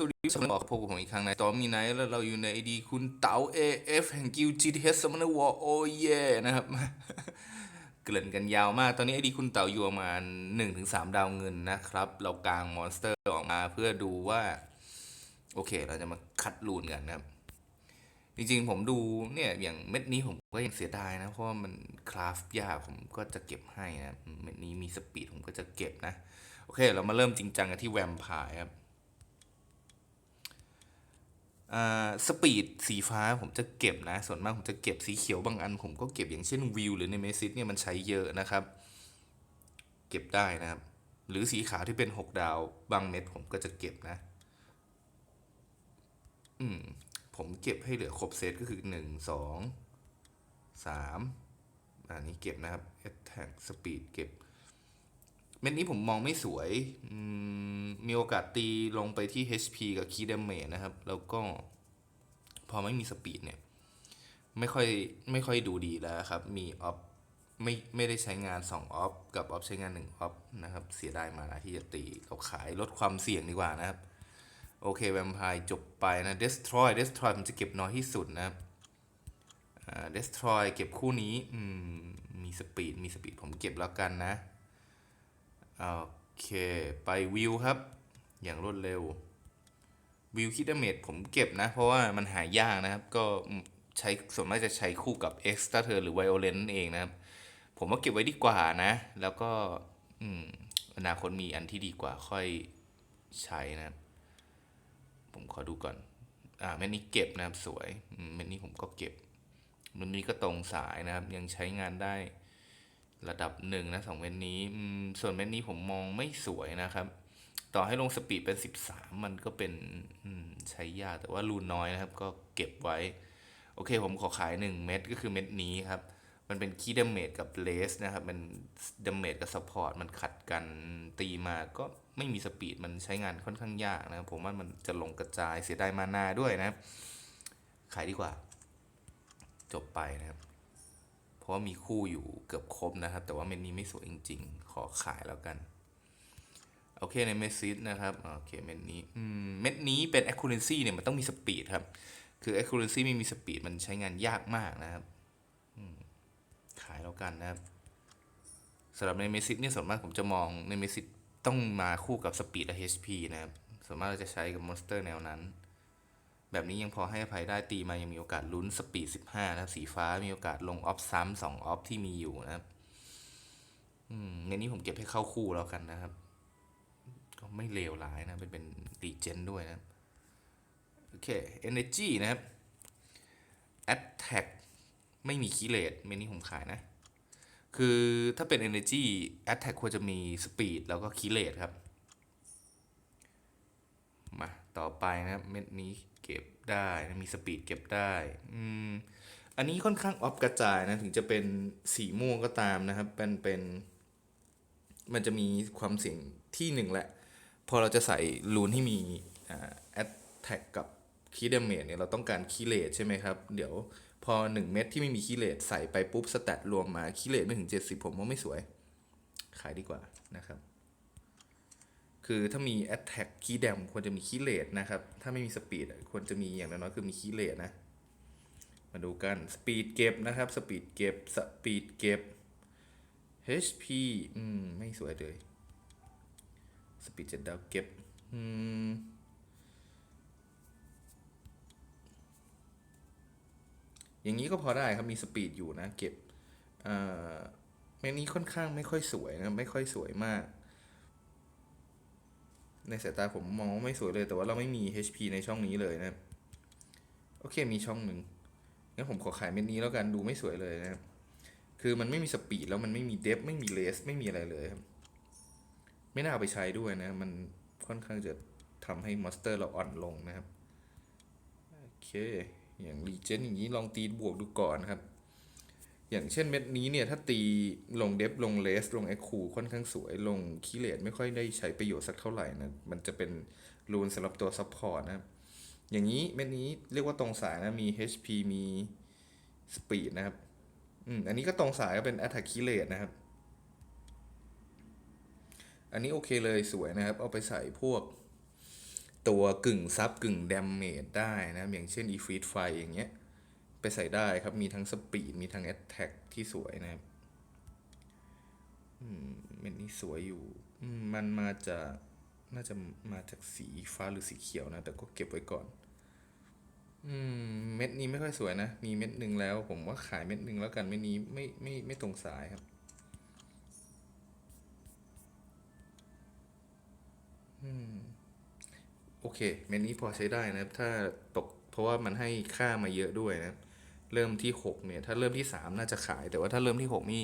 สวัสดีสำหรับพบกับผมอีกครั้งในตอนมีไนท์แล้วเราอยู่ในไอดีคุณเต๋า AF แห่งกิล GTH Summoner War โอ้เย่นะครับ เกริ่อนกันยาวมาก ตอนนี้ไอดีคุณเต๋าอยู่ประมาณ1-3 ดาวเงินนะครับ เรากางมอนสเตอร์ออกมาเพื่อดูว่า โอเค เราจะมาคัดรูนกันนะครับ จริงๆผมดูเนี่ยอย่างเม็ดนี้ผมก็ยังเสียดายนะ เพราะว่ามันคราฟยากผมก็จะเก็บให้นะ เม็ดนี้มีสปีดผมก็จะเก็บนะ โอเค เรามาเริ่มจริงจังกันที่แวมไพร์ครับ สปีดสีฟ้าผมจะเก็บนะ ส่วนมากผมจะเก็บสีเขียวบางอัน ผมก็เก็บอย่างเช่นวิวหรือในเมซิสเนี่ยมันใช้เยอะนะครับ เก็บได้นะครับ หรือสีขาวที่เป็น 6 ดาวบางเม็ดผมก็จะเก็บนะ อืม ผมเก็บให้เหลือครบเซตก็คือ 1 2 3อันนี้เก็บนะครับ attack speed เก็บ เม็ดนี้ผมมองไม่สวยมีโอกาสตีลงไปที่ HP กับ Key Damage นะครับ แล้วก็พอไม่มีสปีดเนี่ย ไม่ค่อยไม่ค่อยดูดีแล้วครับ มีออฟไม่ไม่ได้ใช้งาน2ออฟกับออฟใช้งาน1ออฟนะครับ เสียดายมานะที่จะตีเราขายลดความเสี่ยงดีกว่านะครับ โอเคแวมไพร์จบไปนะ Destroy Destroy ผมจะเก็บน้อยที่สุดนะครับอ่า Destroy เก็บคู่นี้มีสปีดมีสปีดผมเก็บแล้วกันนะ โอเค ไปวิวครับ อย่างรวดเร็ว วิวคิดเมจผมเก็บนะ เพราะว่ามันหายากนะครับ ก็ใช้ส่วนมากจะใช้คู่กับ e x t r a t u r หรือ Violent นั่นเองนะครับ ผมว่าเก็บไว้ดีกว่านะ แล้วก็อืมนาคตมีอันที่ดีกว่าค่อยใช้นะครับ ผมขอดูก่อน อ่าเม็ดนี้เก็บนะครับสวยอืมเม็ดนี้ผมก็เก็บเม็ดนี้ก็ตรงสายนะครับ ยังใช้งานได้ ระดับหนึ่งนะสองเม็ดนี้ส่วนเม็ดนี้ผมมองไม่สวยนะครับ ต่อให้ลงสปีดเป็น 13 มันก็เป็นใช้ยากแต่ว่ารูนน้อยนะครับ ก็เก็บไว้ โอเคผมขอขาย 1 เม็ดก็คือเม็ดนี้ครับ มันเป็นคีดาเมจกับเลสนะครับ มันดาเมจกับซัพพอร์ตมันขัดกันตีมาก็ไม่มีสปีดมันใช้งานค่อนข้างยากนะครับ ผมว่ามันจะลงกระจายเสียดายมานาด้วยนะครับ ขายดีกว่า จบไปนะครับ ราะว่ามีคู่อยู่เกือบครบนะครับ แต่ว่าเม็ดนี้ไม่สวยจริง ๆ ขอขายแล้วกัน โอเคในเมสซิสนะครับ โอเคเม็ดนี้เม็ดนี้เป็น accuracy เนี่ยมันต้องมีสปีดครับ คือ accuracy ไม่มีสปีดมันใช้งานยากมากนะครับขายแล้วกันนะครับสำหรับในเมสซิสเนี่ยส่วนมากผมจะมองในเมสซิสต้องมาคู่กับสปีดและ HP นะครับส่วนมากเราจะใช้กับมอนสเตอร์แนวนั้น แบบนี้ยังพอให้อภัยได้ตีมายังมีโอกาสลุ้นสปีด15นะครับสีฟ้ามีโอกาสลงออฟซ้ำสองออฟที่มีอยู่นะครับอืมในนี้ผมเก็บให้เข้าคู่แล้วกันนะครับ ก็ไม่เลวร้ายนะ เป็นเป็นรีเจนด้วยนะโอเค energy นะครับ attack ไม่มีคีเลตเมนนี้ผมขายนะ คือถ้าเป็น energy attack ควรจะมี speed แล้วก็คีเลตครับ มา ต่อไปนะเม็ดนี้เก็บได้มีสปีดเก็บได้อืมอันนี้ค่อนข้างออฟกระจายนะ ถึงจะเป็นสีม่วงก็ตามนะครับเป็นเป็นมันจะมีความเสี่ยงที่หนึ่งแหละ พอเราจะใส่รูนที่มีอ่าแอตแทกกับคีย์ดเมจเนี่ยเราต้องการคีย์เลทใช่ไหมครับ เดี๋ยวพอ 1 เม็ดที่ไม่มีคีย์เลทใส่ไปปุ๊บสแตทรวมมาคีย์เลทไม่ถึง 70 ผมว่าไม่สวย ขายดีกว่านะครับ คือถ้ามี Attack Key Dam ควรจะมี Key Rate นะครับ ถ้าไม่มี Speed อะควรจะมีอย่างน้อยๆคือมี Key Rate นะ มาดูกัน Speed เก็บนะครับ Speed เก็บ Speed เก็บ HP อืม ไม่สวยเลย Speed เจ็ดดาวเก็บ อืมอย่างนี้ก็พอได้ครับ มี Speed อยู่นะ เก็บเอ่อแม่นี้ค่อนข้างไม่ค่อยสวยนะ ไม่ค่อยสวยมาก ในสายตาผมมองว่าไม่สวยเลย แต่ว่าเราไม่มี HP ในช่องนี้เลยนะครับโอเคมีช่องหนึ่งงั้นผมขอขายเม็ดนี้แล้วกันดูไม่สวยเลยนะครับคือมันไม่มีสปีดแล้วมันไม่มีเดฟไม่มีเลสไม่มีอะไรเลยครับไม่น่าเอาไปใช้ด้วยนะ มันค่อนข้างจะทำให้มอนสเตอร์เราอ่อนลงนะครับ โอเค อย่างรีเจนอย่างนี้ลองตีบวกดูก่อนครับ อย่างเช่นเม็ดนี้เนี่ยถ้าตีลงเดฟลงเลสลงแอคคูค่อนข้างสวยลงคีเลตไม่ค่อยได้ใช้ประโยชน์สักเท่าไหร่นะ มันจะเป็นรูนสำหรับตัวซัพพอร์ตนะครับอย่างนี้เม็ดนี้เรียกว่าตรงสายนะมี HP มีสปีดนะครับอืมอันนี้ก็ตรงสายก็เป็น Attack k e y r a t e นะครับ อันนี้โอเคเลยสวยนะครับ เอาไปใส่พวกตัวกึ่งซับกึ่ง d ดมเมจได้นะอย่างเช่น e f ีดไฟอย่างเงี้ย ใส่ได้ครับ มีทั้งสปีด มีทั้ง attack ที่สวยนะครับเม็ดนี้สวยอยู่มมันมาจากน่าจะมาจากสีฟ้าหรือสีเขียวนะ แต่ก็เก็บไว้ก่อน อืม เม็ดนี้ไม่ค่อยสวยนะ มีเม็ดหนึ่งแล้ว ผมว่าขายเม็ดหนึ่งแล้วกัน เม็ดนี้ไม่ไม่ไม่ตรงสายครับ อืม โอเค เม็ดนี้พอใช้ได้นะครับ ถ้าตกเพราะว่ามันให้ค่ามาเยอะด้วยนะครับ เริ่มที่หกเนี่ย ถ้าเริ่มที่สามน่าจะขาย แต่ว่าถ้าเริ่มที่หกนี่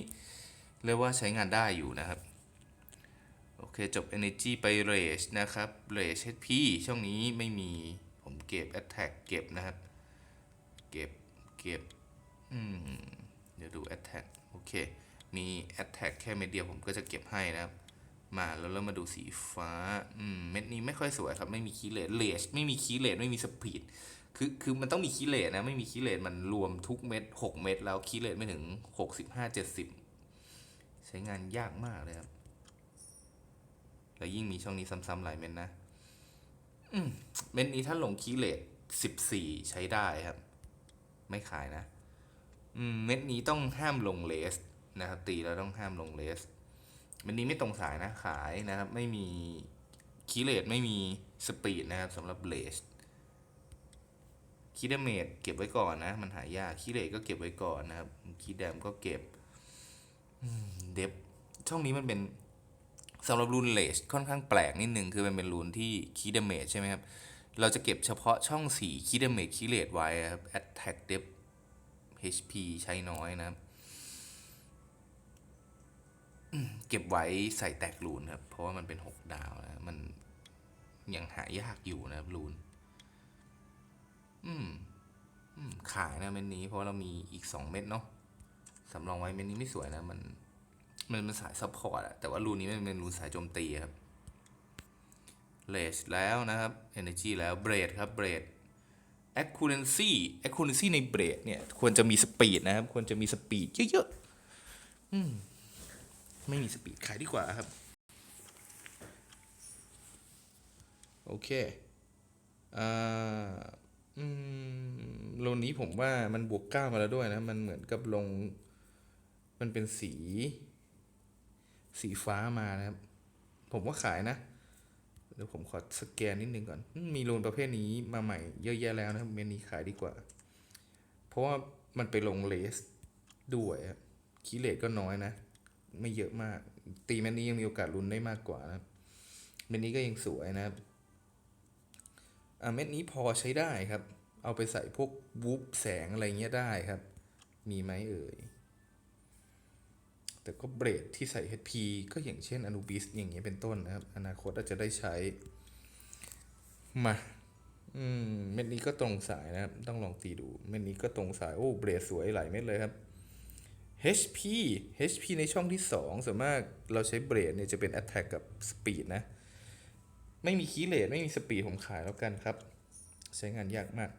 เรียกว่าใช้งานได้อยู่นะครับ โอเค จบ energy ไป rage นะครับ rage HP ช่องนี้ไม่มีผมเก็บ attack เก็บนะครับ เก็บ เก็บ อืม เดี๋ยวดู attack โอเค มี attack แค่เม็ดเดียวผมก็จะเก็บให้นะครับ มาแล้วเรามาดูสีฟ้า อืม เม็ดนี้ไม่ค่อยสวยครับ ไม่มีคีเลตเลสไม่มีคีเลตไม่มีสปีด คือคือมันต้องมีคีเลตนะ ไม่มีคีเลตมันรวมทุกเม็ดหกเม็ดแล้วคีเลตไม่ถึงหกสิบห้าเจ็ดสิบใช้งานยากมากเลยครับ แล้วยิ่งมีช่องนี้ซ้ำๆหลายเม็ดนะเม็ดนี้ถ้าลงคีเลตสิบสี่ใช้ได้ครับ ไม่ขายนะอืมเม็ดนี้ต้องห้ามลงเลสนะครับ ตีแล้วต้องห้ามลงเลสเม็ดนี้ไม่ตรงสายนะขายนะครับ ไม่มีคีเลตไม่มีสปีดนะครับสำหรับเลส คีดเมดเก็บไว้ก่อนนะ มันหายากคีเลตก็เก็บไว้ก่อนนะครับคีแดมก็เก็บเดฟช่องนี้มันเป็นสำหรับรูนเลสค่อนข้างแปลกนิดนึงคือมันเป็นรูนที่คีดเมจใช่ไหมครับ เราจะเก็บเฉพาะช่องสีคีดเมจคีเลตไว้ครับ attack depth HP ใช้น้อยนะครับเก็บไว้ใส่แตกรูนครับ เพราะว่ามันเป็นหกดาวนะมันยังหายากอยู่นะครับรูน อืม อืม ขายนะเม็ดนี้เพราะเรามีอีกสองเม็ดเนาะสำรองไว้เม็ดนี้ไม่สวยนะ มัน มันเป็นสายซัพพอร์ตอะแต่ว่ารูนี้มันเป็นรูสายโจมตีครับเลสแล้วนะครับ Energy แล้วเบรดครับเบรด Accuracy Accuracy ในเบรดเนี่ย ควรจะมีสปีดนะครับ ควรจะมีสปีดเยอะๆอืมไม่มีสปีดขายดีกว่าครับ โอเคอ่า อืมโลนี้ผมว่ามันบวกเก้ามาแล้วด้วยนะ มันเหมือนกับลง มันเป็นสี สีฟ้ามานะครับ ผมว่าขายนะเดี๋ยวผมขอสแกนนิดนึงก่อน มีโลนประเภทนี้มาใหม่เยอะแยะแล้วนะครับเมนนี้ขายดีกว่า เพราะว่ามันไปลงเลสด้วยครับคีเลตก็น้อยนะ ไม่เยอะมาก ตีเมนนี้ยังมีโอกาสลุ้นได้มากกว่านะเมนนี้ก็ยังสวยนะครับ เม็ดนี้พอใช้ได้ครับ เอาไปใส่พวกวูบแสงอะไรเงี้ยได้ครับ มีไหมเอ่ย แต่ก็เบรดที่ใส่ HP ก็อย่างเช่น Anubis อย่างเงี้ยเป็นต้นนะครับ อนาคตอาจจะได้ใช้ มาอืมเม็ดนี้ก็ตรงสายนะครับ ต้องลองตีดู เม็ดนี้ก็ตรงสาย โอ้เบรดสวยหลายเม็ดเลยครับ HP HP ในช่องที่ 2ส่วนมากเราใช้เบรดเนี่ยจะเป็น Attack กับ Speed นะ ไม่มีคีย์เลสไม่มีสปีดผมขายแล้วกันครับ ใช้งานยากมาก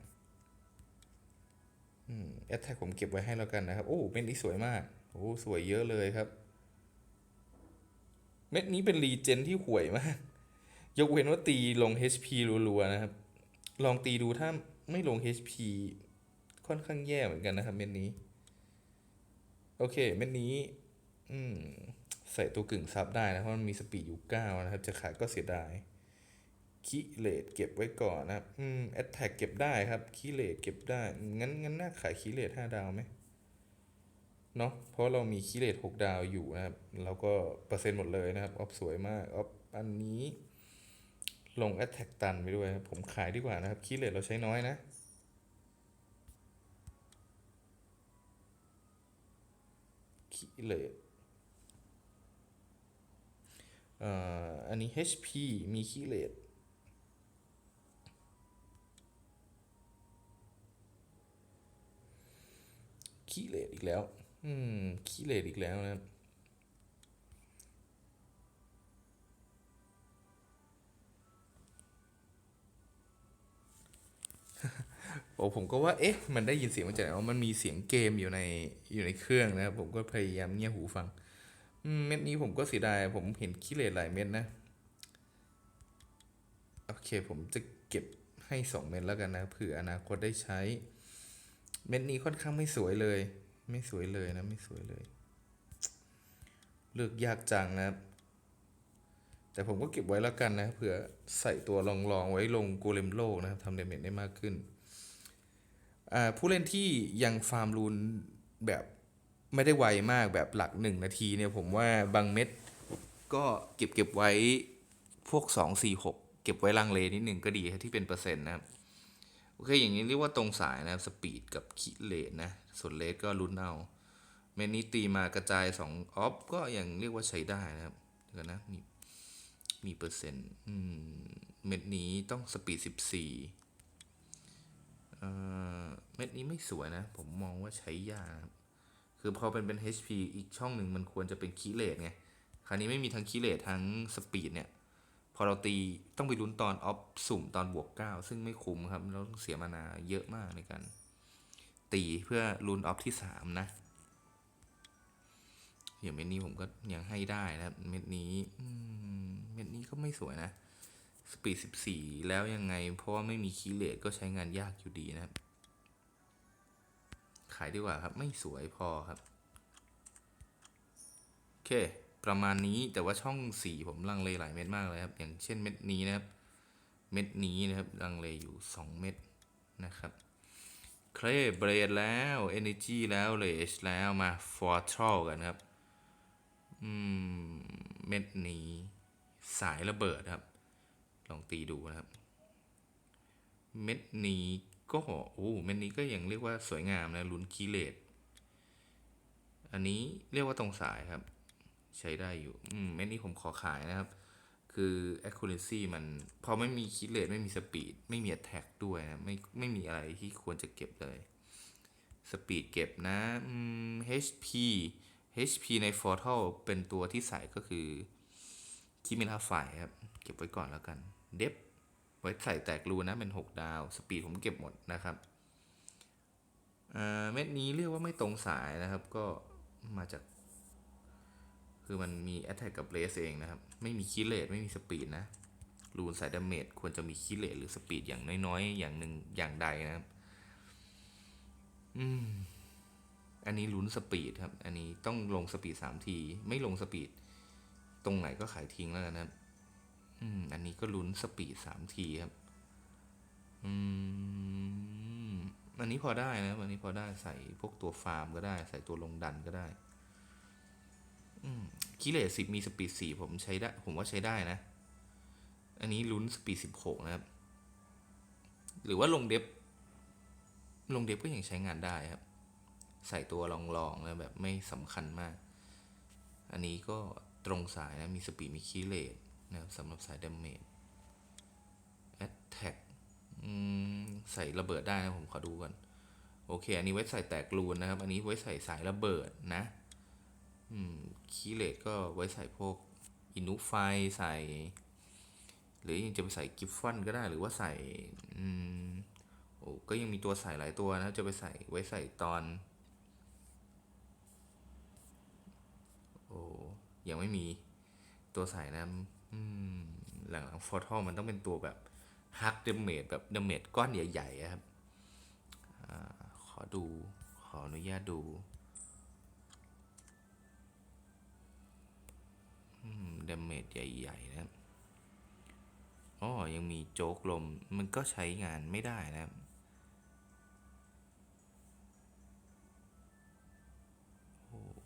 อืมแอตแทกผมเก็บไว้ให้แล้วกันนะครับ โอ้เม็ดนี้สวยมาก โอ้สวยเยอะเลยครับ เม็ดนี้เป็นรีเจนที่ห่วยมาก ยกเว้นว่าตีลง HP รัวๆนะครับ ลองตีดูถ้าไม่ลง HP ค่อนข้างแย่เหมือนกันนะครับเม็ดนี้ โอเคเม็ดนี้ อืม ใส่ตัวกึ่งซับได้นะเพราะมันมีสปีดอยู่9นะครับ จะขายก็เสียดาย คีเลตเก็บไว้ก่อนนะครับ อืมแอตแทกเก็บได้ครับคีเลตเก็บได้ งั้นงั้นน่าขายคีเลตห้าดาวไหมเนาะ เพราะเรามีคีเลตหกดาวอยู่นะครับเราก็เปอร์เซ็นต์หมดเลยนะครับ ออฟสวยมาก ออฟอันนี้ ลงแอตแทกตันไปด้วยครับผมขายดีกว่านะครับคีเลตเราใช้น้อยนะคีเลตอ่อันนี้ HP มีคีเลต ขี้เลดอีกแล้ว อืมขี้เลดอีกแล้วนะบโอ้ผมก็ว่า เอ๊ะ มันได้ยินเสียงมาจากไหนว่ามันมีเสียงเกมอยู่ในอยู่ในเครื่องนะครับ ผมก็พยายามเงี่ยหูฟังอืมเม็ดนี้ผมก็เสียดาย ผมเห็นขี้เลดหลายเม็ดนะ โอเคเคผมจะเก็บให้สองเม็ดแล้วกันนะเผื่ออนาคตได้ใช้ เม็ดนี้ค่อนข้างไม่สวยเลย ไม่สวยเลยนะ ไม่สวยเลย เลือกยากจังนะครับ แต่ผมก็เก็บไว้แล้วกันนะเผื่อใส่ตัวลองๆไว้ลงโกเลมโลกนะครับทำเดเมจได้มากขึ้น ผู้เล่นที่ยังฟาร์มรูนแบบไม่ได้ไวมากแบบหลักหนึ่งนาทีเนี่ยผมว่าบางเม็ดก็เก็บเก็บไว้พวกสองสี่หกเก็บไว้ลังเลนิดหนึ่งก็ดีที่เป็นเปอร์เซ็นต์นะครับ โอเค อย่างนี้เรียกว่าตรงสายนะครับสปีดกับคิเลทนะ ส่วนเลทก็ลุ้นเอา เมนนี้ตีมากระจาย2ออฟก็ยังเรียกว่าใช้ได้นะครับเดี๋ยวก่อนนะมีมีเปอร์เซ็นต์เม็ดนี้ต้องสปีด 14เอ่อเม็ดนี้ไม่สวยนะ ผมมองว่าใช้ยากนะครับคือพอเป็นเป็น HP อีกช่องหนึ่งมันควรจะเป็นคิเลทไง คราวนี้ไม่มีทั้งคิเลททั้งสปีดเนี่ย พอเราตีต้องไปลุ้นตอนออฟสุ่มตอนบวก 9 ซึ่งไม่คุ้มครับเราต้องเสียมานาเยอะมากในการตีเพื่อลุ้นออฟที่ 3 นะอย่างเม็ดนี้ผมก็ยังให้ได้นะเม็ดนี้เม็ดนี้ก็ไม่สวยนะสปีด14 แล้วยังไง เพราะว่าไม่มีคีย์เลทก็ใช้งานยากอยู่ดีนะครับ ขายดีกว่าครับ ไม่สวยพอครับ โอเค ประมาณนี้แต่ว่าช่องสีผมลังเลหลายเม็ดมากเลยครับ อย่างเช่นเม็ดนี้นะครับ เม็ดนี้นะครับลังเลอยู่ 2 เม็ดนะครับเคลเบรดแล้ว Energy แล้วเลชแล้วมาฟอร์ทรกันครับอืมเม็ดนี้สายระเบิดครับ ลองตีดูนะครับ เม็ดนี้ก็โอ้เม็ดนี้ก็ยังเรียกว่าสวยงามนะลุ้นคีเลตอันนี้เรียกว่าตรงสายครับ ใช้ได้อยู่ อืมเม็ดนี้ผมขอขายนะครับ คือ accuracy มัน พอไม่มีคิดเลทไม่มีสปีดไม่มี attack ด้วยนะ ไม่ไม่มีอะไรที่ควรจะเก็บเลยสปีดเก็บนะ HP HP ใน Portal เป็นตัวที่ใส่ก็คือคิมิลาไฟครับ เก็บไว้ก่อนแล้วกัน เดฟไว้ใส่แตกรูนะ เป็น 6 ดาว สปีดผมเก็บหมดนะครับเม็ดนี้เรียกว่าไม่ตรงสายนะครับ ก็มาจาก คือมันมี Attack กับ Race เองนะครับ ไม่มีคิเลตไม่มีสปีดนะรูนสายดาเมจควรจะมีคิเลตหรือสปีดอย่างน้อยๆ อย่างหนึ่งอย่างใดนะครับ อืม อันนี้ลุ้นสปีดครับ อันนี้ต้องลงสปีดสามที ไม่ลงสปีด ตรงไหนก็ขายทิ้งแล้วกันะครับ อืม อันนี้ก็ลุ้นสปีดสามทีครับ อืม อันนี้พอได้นะ อันนี้พอได้ใส่พวกตัวฟาร์มก็ได้ ใส่ตัวลงดันก็ได้ คิเลสสิบมีสปีดสี่ผมใช้ได้ ผมว่าใช้ได้นะ อันนี้ลุ้นสปีดสิบหกนะครับ หรือว่าลงเดฟลงเดฟก็ยังใช้งานได้ครับ ใส่ตัวลองๆนะแบบไม่สำคัญมาก อันนี้ก็ตรงสายนะ มีสปีดมีคิเลสนะครับสำหรับสายดาเมจแอตแทกใส่ระเบิดได้นะผมขอดูก่อน โอเค อันนี้ไว้ใส่แตกรูนนะครับ อันนี้ไว้ใส่สายระเบิดนะ คีเลตก็ไว้ใส่พวกอินุไฟใส่ หรือยังจะไปใส่กิฟฟอนก็ได้หรือว่าใส่อืมโอ้ก็ยังมีตัวใส่หลายตัวนะจะไปใส่ไว้ใส่ตอน โอ้ยังไม่มีตัวใส่นะอืมหลังๆฟอร์ทอมันต้องเป็นตัวแบบฮักเดเมจแบบเดเมจก้อนใหญ่ๆอะครับอขอดูขออนุญาตดู ดาเมจใหญ่ๆนะครับอ๋อยังมีโจ๊กลมมันก็ใช้งานไม่ได้นะครับโอ้โห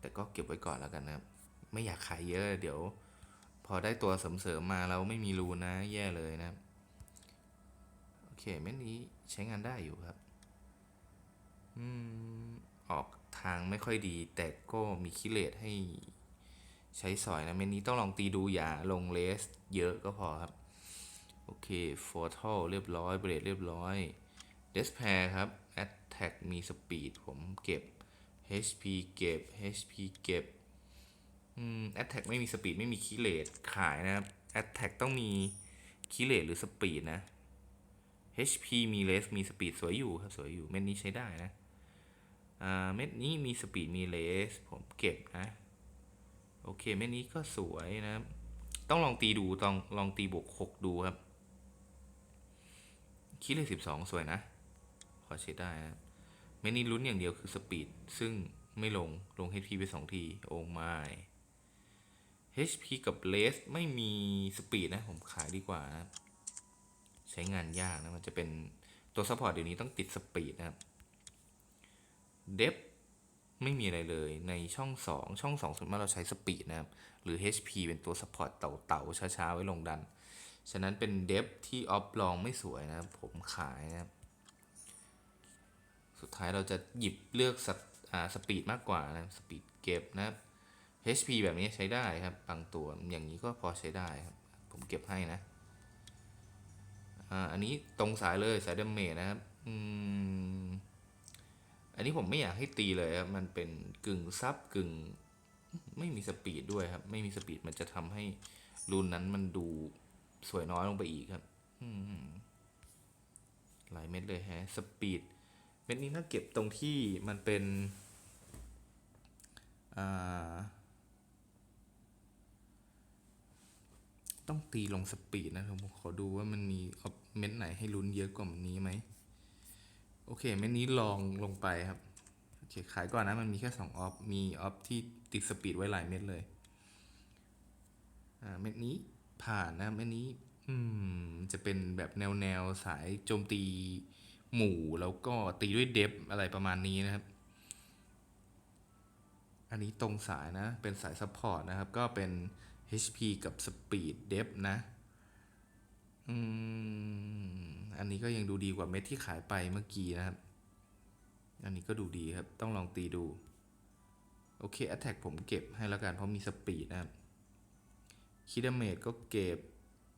แต่ก็เก็บไว้ก่อนแล้วกันนะครับ ไม่อยากขายเยอะเดี๋ยว พอได้ตัวเสริมๆมาเราไม่มีรูนะแย่เลยนะครับ โอเคเม็ดนี้ใช้งานได้อยู่ครับ อืม ออกางไม่ค่อยดี แต่ก็มีคิเลตให้ใช้สอยนะเมนนี้ต้องลองตีดูอย่าลงเลสเยอะก็พอครับ โอเคฟอร์ทัลเรียบร้อยเบรดเรียบร้อยเดสแพร์ครับ Attack มีสปีดผมเก็บ HP เก็บ HP เก็บอืม Attack ไม่มีสปีดไม่มีคิเลตขายนะครับ Attack ต้องมีคิเลตหรือสปีดนะ HP มีเลสมีสปีดสวยอยู่ครับ สวยอยู่เม็ดนี้ใช้ได้นะ เม็ดนี้มีสปีดมีเลส ผมเก็บนะ โอเค เม็ดนี้ก็สวยนะครับ ต้องลองตีดูต้องลองตีบวกหกดูครับ คิดเลขสิบสองสวยนะ ขอเช็ดได้ครับไม่นี่ลุ้นอย่างเดียวคือสปีด ซึ่งไม่ลงลง HP ไปสองที โอ้ไม่ HP กับเลสไม่มีสปีดนะ ผมขายดีกว่านะใช้งานยากนะ มันจะเป็นตัวซัพพอร์ตเดี๋ยวนี้ต้องติดสปีดนะครับ เดฟไม่มีอะไรเลยในช่อง 2 ช่อง 2 ส่วนมากเราใช้สปีดนะครับ หรือ HP เป็นตัวซัพพอร์ตเต่าๆ ช้าๆ ไว้ลงดัน ฉะนั้นเป็นเดฟที่ออฟลองไม่สวยนะครับ ผมขายนะครับ สุดท้ายเราจะหยิบเลือกสอสปีดมากกว่านะสปีดเก็บนะครับ HP แบบนี้ใช้ได้ครับ บางตัวอย่างนี้ก็พอใช้ได้ครับ ผมเก็บให้นะอ่าอันนี้ตรงสายเลยสายดาเมจนะครับ อืม อันนี้ผมไม่อยากให้ตีเลยครับ มันเป็นกึ่งซับกึ่ง ไม่มีสปีดด้วยครับ ไม่มีสปีดมันจะทำให้รูนนั้นมันดูสวยน้อยลงไปอีกครับหลายเม็ดเลยแฮะ สปีด เม็ดนี้ถ้าเก็บตรงที่มันเป็นต้องตีลงสปีดนะครับผมขอดูว่ามันมีเม็ดไหนให้ลุ้นเยอะกว่านี้ไหม โอเคเม็ดนี้ลองลงไปครับ โอเค ขายก่อนนะ มันมีแค่สองออฟ มีออฟที่ติดสปีดไว้หลายเม็ดเลย อ่า เม็ดนี้ผ่านนะ เม็ดนี้ อืม จะเป็นแบบแนวแนวสายโจมตีหมู่แล้วก็ตีด้วยเดฟอะไรประมาณนี้นะครับ อันนี้ตรงสายนะ เป็นสายซัพพอร์ตนะครับ ก็เป็น HP กับ Speed d e p นะ อืม อันนี้ก็ยังดูดีกว่าเม็ดที่ขายไปเมื่อกี้นะครับ อันนี้ก็ดูดีครับ ต้องลองตีดู โอเค Attack ผมเก็บให้แล้วกันเพราะมี Speed นะครับคิดาเมจก็เก็บ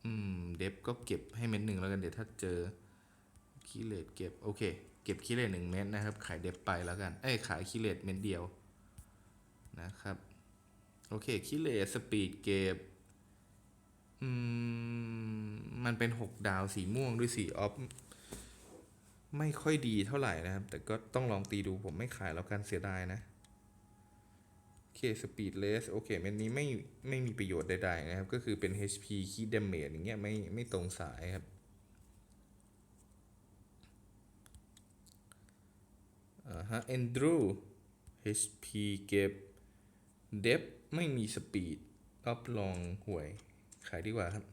อืม เดฟก็เก็บให้เม็ดหนึ่งแล้วกันเดี๋ยวถ้าเจอคิเลตเก็บ โอเค เก็บคิเลตหนึ่งเม็ดนะครับ ขายเดฟไปแล้วกัน เอ้ย ขายคิเลตเม็ดเดียวนะครับ โอเคคิเลสสปีดเก็บ อืม มันเป็นหกดาวสีม่วงด้วยสีออฟไม่ค่อยดีเท่าไหร่นะครับ แต่ก็ต้องลองตีดูผมไม่ขายแล้วกันเสียดายนะ โอเคสปีดเลสโอเคเม็ดนี้ไม่ไม่มีประโยชน์ใดๆนะครับ ก็คือเป็น HP คีดเดเมจอย่างเงี้ยไม่ไม่ตรงสายครับอ่าฮะ a n d r e w HP เก็บเดฟไม่มีสปีดออฟลองห่วย ขายดีกว่าครับ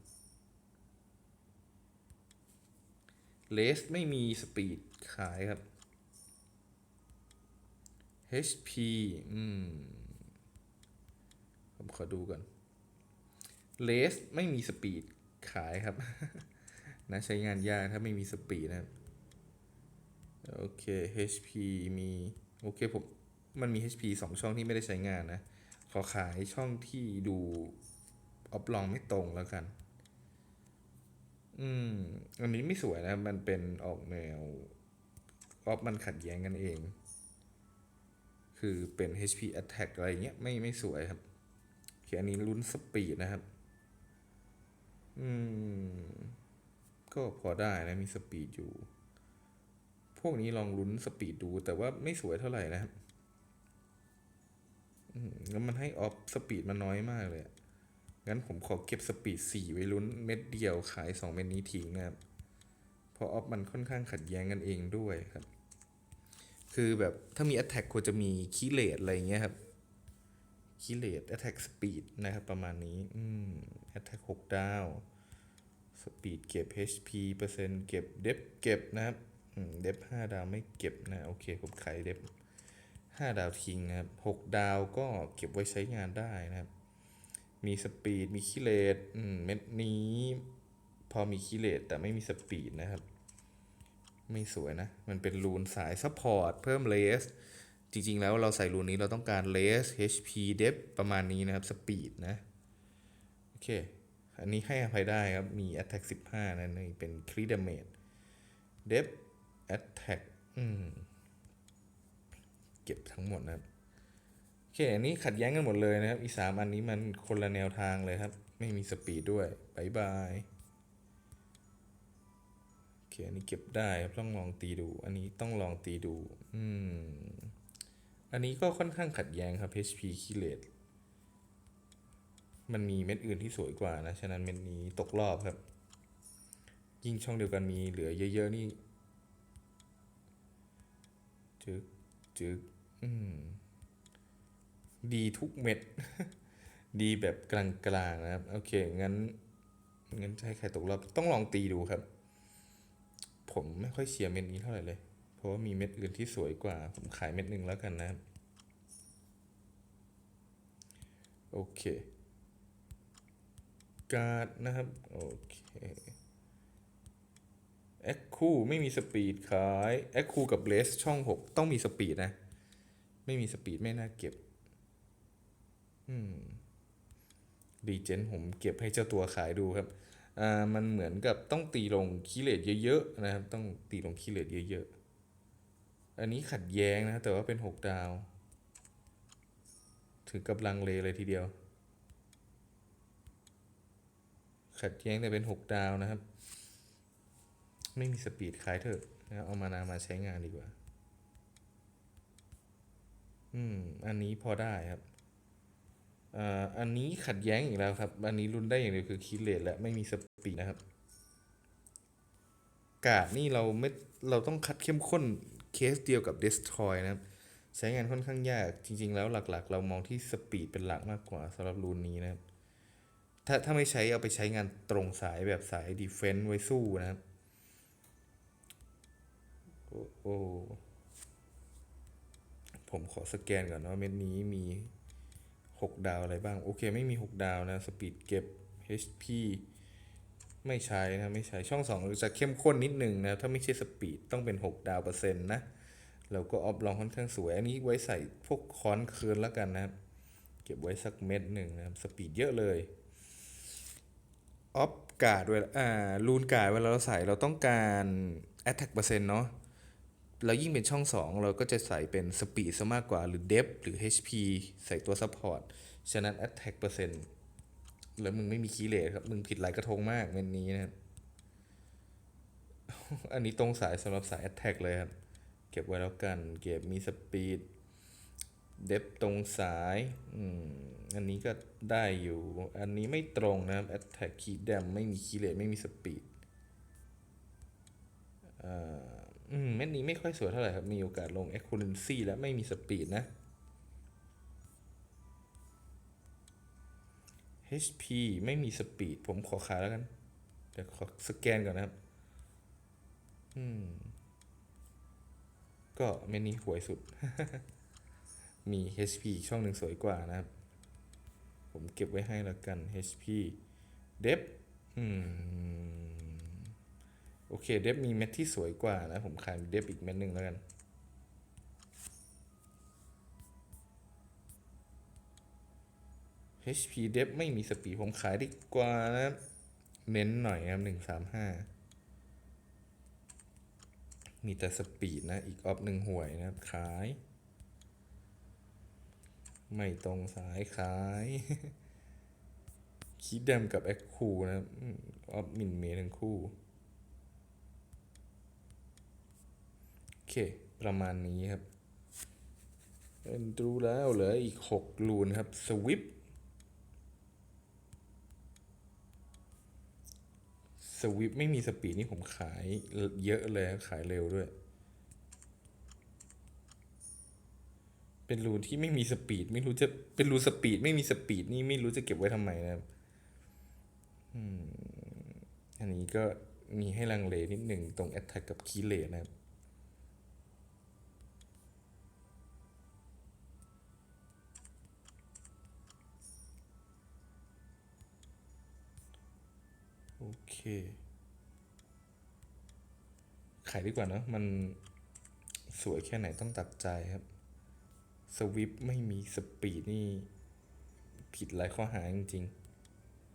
เลสไม่มีสปีดขายครับ HP อืม ผมขอดูก่อนเลสไม่มีสปีดขายครับ นะใช้งานยากถ้าไม่มีสปีดนะครับ โอเค HP มี โอเคผม มันมี HP สองช่องที่ไม่ได้ใช้งานนะ ขอขายช่องที่ดู ออฟลองไม่ตรงแล้วกัน อืม อันนี้ไม่สวยนะ มันเป็นออกแนวออฟมันขัดแย้งกันเอง คือเป็น HP attack อะไรเงี้ย ไม่ไม่สวยครับโอเคอันนี้ลุ้นสปีดนะครับ อืม ก็พอได้นะ มีสปีดอยู่ พวกนี้ลองลุ้นสปีดดู แต่ว่าไม่สวยเท่าไหร่นะครับอืมแล้วมันให้ออฟสปีดมันน้อยมากเลยอะ งั้นผมขอเก็บสปีดสี่ไว้ลุ้นเม็ดเดียวขายสองเม็ดนี้ทิ้งนะครับ เพราะออฟมันค่อนข้างขัดแย้งกันเองด้วยครับ คือแบบถ้ามี Attack ควรจะมีคีเลตอะไรเงี้ยครับคีเลต Attack Speed นะครับ ประมาณนี้ อืม Attack หกดาวสปีดเก็บ HP เปอร์เซ็นต์เก็บเดฟเก็บนะครับอืมเดฟห้าดาวไม่เก็บนะ โอเคผมขายเดฟห้าดาวทิ้งนะครับหกดาวก็เก็บไว้ใช้งานได้นะครับ มีสปีดมีคิเลตอืมเม็ดนี้ พอมีคิเลตแต่ไม่มีสปีดนะครับ ไม่สวยนะ มันเป็นรูนสายซัพพอร์ตเพิ่มเลสจริง ๆ แล้วเราใส่รูนนี้เราต้องการเลส HP depth ประมาณนี้นะครับสปีดนะ โอเค อันนี้ให้อภัยได้ครับ มี attack 15นะนี่เป็น crit damage depth attack อืมเก็บทั้งหมดนะครับ เคอันนี้ขัดแย้งกันหมดเลยนะครับ อีสามอันนี้มันคนละแนวทางเลยครับ ไม่มีสปีดด้วยบายบายโอเคอันนี้เก็บได้ครับต้องลองตีดู อันนี้ต้องลองตีดู อืม อันนี้ก็ค่อนข้างขัดแย้งครับ HP คิเลตมันมีเม็ดอื่นที่สวยกว่านะ ฉะนั้นเม็ดนี้ตกรอบครับ ยิ่งช่องเดียวกันมีเหลือเยอะ ๆ นี่จึกจึกอืม ดีทุกเม็ด ดีแบบกลางๆนะครับ โอเค งั้น งั้นจะให้ใครตกรอบ ต้องลองตีดูครับ ผมไม่ค่อยเชียร์เม็ดนี้เท่าไหร่เลย เพราะว่ามีเม็ดอื่นที่สวยกว่า ผมขายเม็ดหนึ่งแล้วกันนะครับ โอเค การ์ดนะครับ โอเคแอคคูไม่มีสปีดขายแอคคูกับเลสช่อง 6 ต้องมีสปีดนะ ไม่มีสปีดไม่น่าเก็บ รีเจนผมเก็บให้เจ้าตัวขายดูครับ อ่า มันเหมือนกับต้องตีลงคีเลตเยอะๆนะครับ ต้องตีลงคีเลตเยอะๆ อันนี้ขัดแย้งนะ แต่ว่าเป็น 6 ดาว ถึงกับลังเลเลยทีเดียว ขัดแย้งแต่เป็น 6 ดาวนะครับ ไม่มีสปีดขายเถอะนะเอามานามาใช้งานดีกว่า อืม อันนี้พอได้ครับ อันนี้ขัดแย้งอีกแล้วครับ อันนี้รุนได้อย่างเดียวคือคิเลทและไม่มีสปีดนะครับ กาดนี่เราไม่ เราต้องคัดเข้มข้นเคสเดียวกับ Destroy นะครับ ใช้งานค่อนข้างยากจริง ๆ แล้วหลักๆ เรามองที่สปีดเป็นหลักมากกว่าสำหรับรูนนี้นะครับ ถ้าถ้าไม่ใช้เอาไปใช้งานตรงสายแบบสายดีเฟน s ์ไว้สู้นะครับ โอ้โอ้ผมขอสแกนก่อนว่าเม็ดนี้มี 6 ดาวอะไรบ้าง โอเค ไม่มี 6 ดาวนะสปีดเก็บ HP ไม่ใช้นะไม่ใช้ช่อง2จะเข้มข้นนิดหนึ่งนะ ถ้าไม่ใช่สปีดต้องเป็น 6 ดาวเปอร์เซ็นต์นะ แล้วก็ออฟลองค่อนข้างสวย อันนี้ไว้ใส่พวกคอนเคิร์นแล้วกันนะครับ เก็บไว้สักเม็ดหนึ่งนะครับสปีดเยอะเลยออฟกาดเวลาอ่ารูนกาดเวลาเราใส่เราต้องการ attack เปอร์เซ็นต์เนาะ แล้วยิ่งเป็นช่อง 2 เราก็จะใส่เป็นสปีดซะมากกว่าหรือ Dep หรือ HP ใส่ตัว support ฉะนั้น attack เปอร์เซ็นต์แล้วมึงไม่มีคีย์เลทครับ มึงผิดหลายกระทงมากเมนนี้นะครับอันนี้ตรงสายสำหรับสาย attack เลยครับ เก็บไว้แล้วกัน เก็บมีสปีด depth ตรงสายอืมอันนี้ก็ได้อยู่ อันนี้ไม่ตรงนะครับ attack key dam ไม่มีคีเลทไม่มีสปีดอ่า อืมเม็ดนี้ไม่ค่อยสวยเท่าไหร่ครับ มีโอกาสลง accuracy และไม่มีสปีดนะ HP ไม่มีสปีด ผมขอขายแล้วกัน เดี๋ยวขอสแกนก่อนนะครับ อืม ก็เม็ดนี้หวยสุด มี HP ช่องหนึ่งสวยกว่านะครับ ผมเก็บไว้ให้แล้วกัน HP Depth อืม อเคเดฟมีเม็ดที่สวยกว่านะ ผมขายเดฟอีกเม็ดหนึ่งแล้วกัน HP เดฟไม่มีสปีดผมขายดีกว่านะเน้นหน่อยครับหนึ่งสามห้ามีแต่สปีดนะ อีกออฟหนึ่งห่วยนะครับขาย ไม่ตรงสายขายคีดเดมกับแอคคูนะอออฟมินเมทั้งคู่ โอ เคประมาณนี้ครับเป็นดูแล้วเหลืออีก 6 ลูนครับสวิปสวิปไม่มีสปีดนี่ผมขายเยอะเลยขายเร็วด้วย เป็นรูนที่ไม่มีสปีด ไม่รู้จะเป็นรูสปีดไม่มีสปีดนี่ไม่รู้จะเก็บไว้ทำไมนะครับอืมอันนี้ก็มีให้ลังเลนิดหนึ่งตรง Attack กับ k ีเลนะครับ โอเคขายดีกว่าเนอะมันสวยแค่ไหนต้องตัดใจครับ สวิปไม่มีสปีดนี่ ผิดหลายข้อหาจริง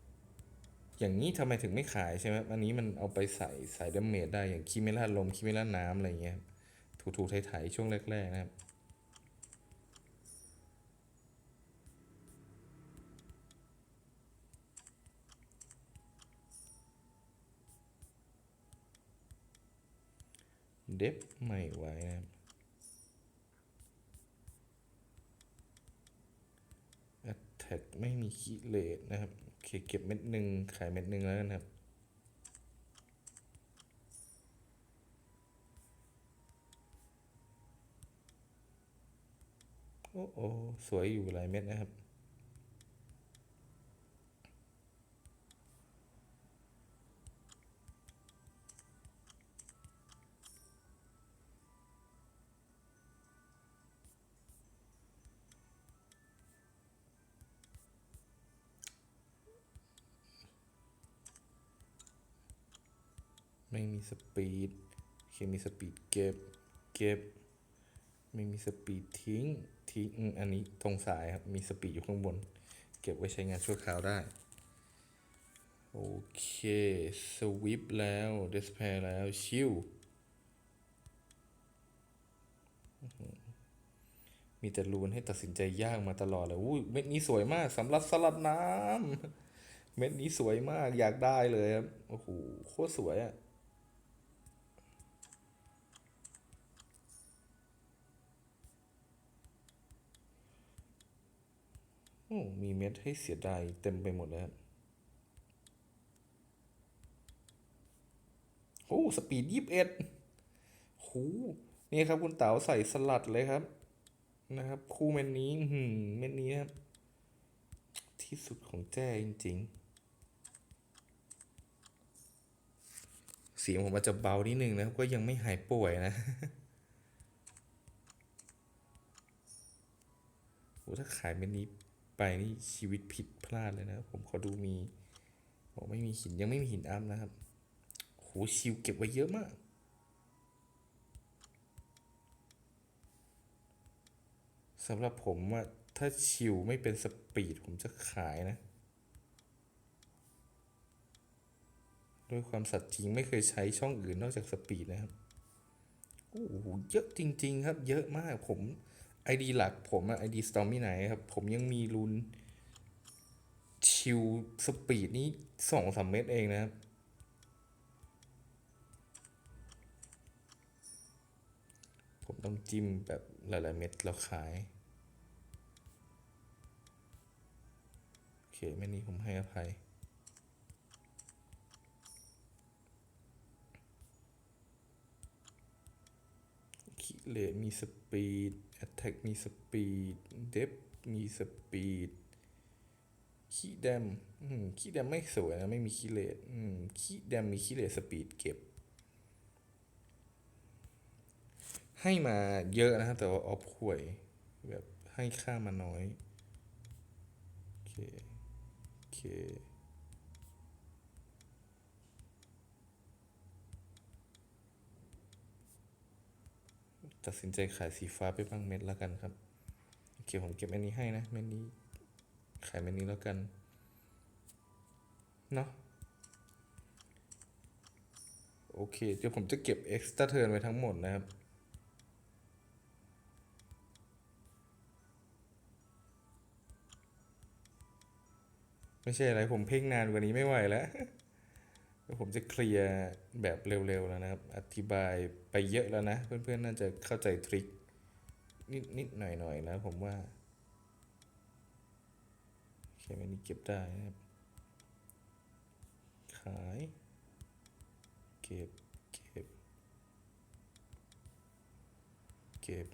ๆ อย่างนี้ทำไมถึงไม่ขายใช่ไหมอันนี้มันเอาไปใส่ใสายดาเมจได้อย่างคิเมล่าลมคิเมล่าน้ำอะไรเงี้ยถูๆไถๆช่วงแรก ๆ นะครับ เดฟไม่ไหวนะครับ Attack ท็กไม่มีคิเลตนะครับโอเคเก็บเม็ดหนึ่งขายเม็ดหนึ่งแล้วกันครับโอ้โอสวยอยู่หลายเม็ดนะครับ มีสปีดโอเคมีสปีดเก็บ เก็บ ไม่มีสปีดทิ้ง ทิ้ง อันนี้ตรงสายครับ มีสปีดอยู่ข้างบน เก็บไว้ใช้งานชั่วคราวได้ โอเค สวิปแล้วเดสเพย์แล้ว ชิลมีแต่รูนให้ตัดสินใจยากมาตลอดเลยอุ้เม็ดนี้สวยมากสำหรับสลัดน้ำเม็ดนี้สวยมากอยากได้เลยครับ โอ้โห โคตรสวยอะ โอ้มีเม็ดให้เสียดายเต็มไปหมดเลยครับโอ้สปีดยี่สิบเอ็ดโหนี่ครับคุณเต๋าใส่สลัดเลยครับ นะครับ คู่เม็ดนี้หืมเม็ดนี้ครับที่สุดของแจ้จริง ๆ เสียงผมอาจจะเบานิดนึงนะครับก็ยังไม่หายป่วยนะโอ้ถ้าขายเม็ดนี้ ไปนี่ชีวิตผิดพลาดเลยนะ ผมขอดูมีบอกไม่มีหินยังไม่มีหินอัพนะครับโหชิวเก็บไว้เยอะมาก สำหรับผมว่าถ้าชิวไม่เป็นสปีดผมจะขายนะ ด้วยความสัตย์จริงไม่เคยใช้ช่องอื่นนอกจากสปีดนะครับโอ้โหเยอะจริง ๆ ครับ เยอะมากผม ไอดีหลักผมอะไอดีสตอมมี่ไหนครับ ผมยังมีรุนชิวสปีดนี่สองสามเม็ดเองนะครับ ผมต้องจิ้มแบบหลายๆเม็ดแล้วขาย โอเคเม็ดนี้ผมให้อภัย คิ เลตมีสปีดแอตแทกมีสปีดเดฟมีสปีดคีแดมอืมคีแดมไม่สวยนะ ไม่มีคีเลตอืมคีแดมมีคีเลตสปีดเก็บ ให้มาเยอะนะครับแต่ว่าออฟห่วย แบบให้ค่ามาน้อย โอเค โอเค ตัดสินใจขายสีฟ้าไปบ้างเม็ดแล้วกันครับโอเคผมเก็บอันนี้ให้นะเม็ดนี้ขายเม็ดนี้แล้วกันเนาะโอเคเดี๋ยวผมจะเก็บ extra turn ไว้ทั้งหมดนะครับไม่ใช่อะไรผมเพ่งนานกว่านี้ไม่ไหวแล้วเดี๋ยว ผมจะเคลียร์แบบเร็วๆแล้วนะครับ อธิบายไปเยอะแล้วนะ เพื่อนๆ น่าจะเข้าใจทริคนิดนิดหน่อยหน่อยๆแล้วผมว่าโอเควันนี้เก็บได้นะครับ ขาย เก็บ เก็บ เก็บ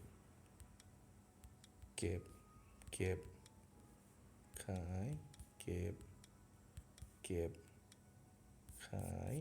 เก็บ เก็บ ขาย เก็บ เก็บ ขาย